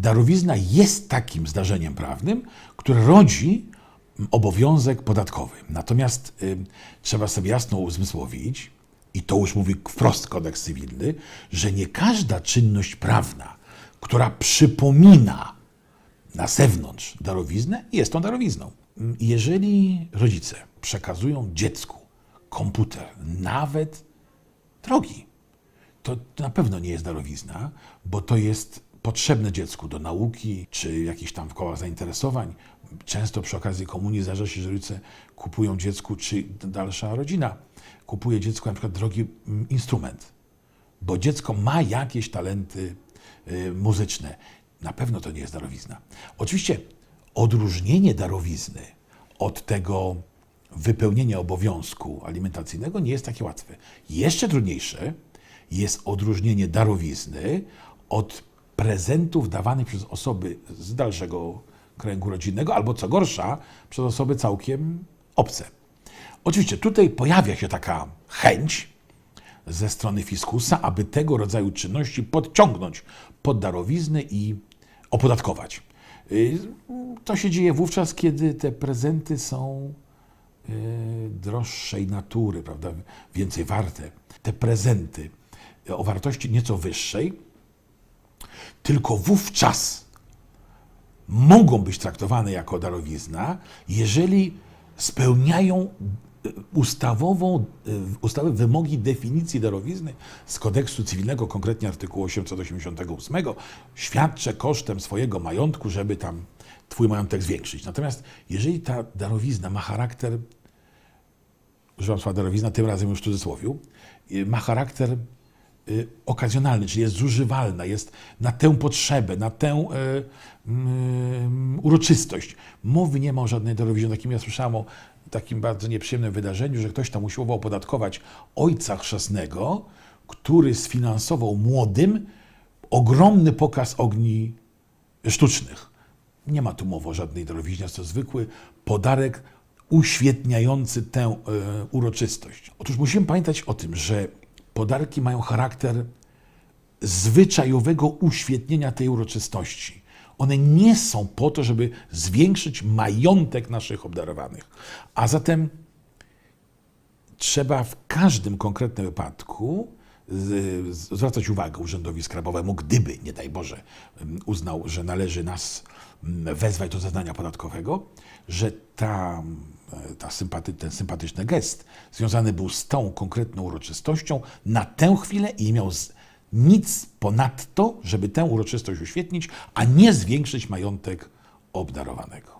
Darowizna jest takim zdarzeniem prawnym, które rodzi obowiązek podatkowy. Natomiast y, trzeba sobie jasno uzmysłowić, i to już mówi wprost kodeks cywilny, że nie każda czynność prawna, która przypomina na zewnątrz darowiznę, jest tą darowizną. Jeżeli rodzice przekazują dziecku komputer, nawet drogi, to na pewno nie jest darowizna, bo to jest potrzebne dziecku do nauki, czy jakichś tam w kołach zainteresowań. Często przy okazji komunii zdarza się, że rodzice kupują dziecku, czy dalsza rodzina kupuje dziecku na przykład drogi mm, instrument, bo dziecko ma jakieś talenty y, muzyczne. Na pewno to nie jest darowizna. Oczywiście odróżnienie darowizny od tego wypełnienia obowiązku alimentacyjnego nie jest takie łatwe. Jeszcze trudniejsze jest odróżnienie darowizny od prezentów dawanych przez osoby z dalszego kręgu rodzinnego, albo co gorsza, przez osoby całkiem obce. Oczywiście tutaj pojawia się taka chęć ze strony fiskusa, aby tego rodzaju czynności podciągnąć pod darowizny i opodatkować. Y, To się dzieje wówczas, kiedy te prezenty są y, droższej natury, prawda, więcej warte. Te prezenty o wartości nieco wyższej, tylko wówczas mogą być traktowane jako darowizna, jeżeli spełniają y, ustawową, y, ustawy wymogi definicji darowizny z kodeksu cywilnego, konkretnie artykułu 888, świadczę kosztem swojego majątku, żeby tam twój majątek zwiększyć. Natomiast jeżeli ta darowizna ma charakter używam słowa darowizna, tym razem już w cudzysłowiu, ma charakter okazjonalny, czyli jest zużywalna, jest na tę potrzebę, na tę y, mm, uroczystość. Mowy nie ma o żadnej darowiźnie. Takim ja słyszałem o takim bardzo nieprzyjemnym wydarzeniu, że ktoś tam usiłował opodatkować ojca chrzestnego, który sfinansował młodym ogromny pokaz ogni sztucznych. Nie ma tu mowy o żadnej darowiźnie, jest to zwykły podarek uświetniający tę e, uroczystość. Otóż musimy pamiętać o tym, że podarki mają charakter zwyczajowego uświetnienia tej uroczystości. One nie są po to, żeby zwiększyć majątek naszych obdarowanych. A zatem trzeba w każdym konkretnym wypadku zwracać uwagę urzędowi skarbowemu, gdyby, nie daj Boże, mm, uznał, że należy nas mm, wezwać do zeznania podatkowego, że ta, e, ta sympaty, ten sympatyczny gest związany był z tą konkretną uroczystością na tę chwilę i nie miał z, nic ponadto, żeby tę uroczystość uświetnić, a nie zwiększyć majątek obdarowanego.